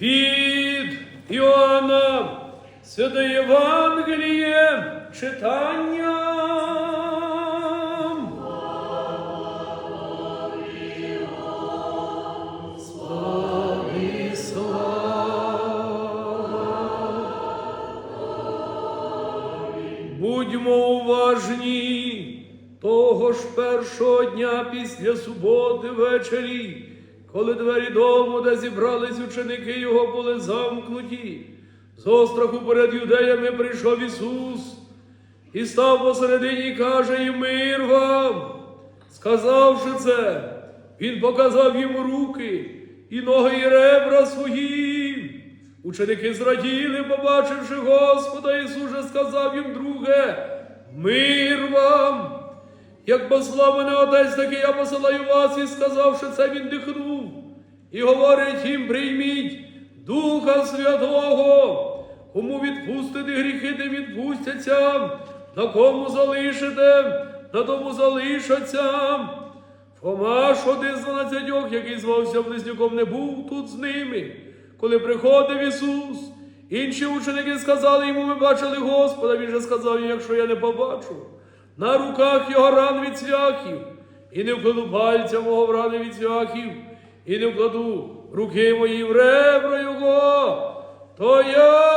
Від Іоанна Святе Євангеліє читання. Будьмо уважні того ж першого дня після суботи ввечері, коли двері дому, де зібрались ученики його, були замкнуті. З остраху перед юдеями прийшов Ісус і став посередині і каже їм мир вам. Сказавши це, Він показав їм руки і ноги, і ребра свої. Ученики зраділи, побачивши Господа, Ісус же сказав їм друге, мир вам. Як послав мене Отець, так і я посилаю вас, і сказавши це, він дихнув. І говорить їм, прийміть Духа Святого, кому відпустити гріхи, те відпустяться, на кому залишите, на тому залишаться. Фома один з дванадцятьох, який звався близнюком, не був тут з ними, коли приходив Ісус. Інші ученики сказали йому, ми бачили Господа. Він же сказав якщо я не побачу, на руках його ран від цвяхів, і не вкладу пальця мого в рани від цвяхів, і не вкладу руки мої в ребра його, то я.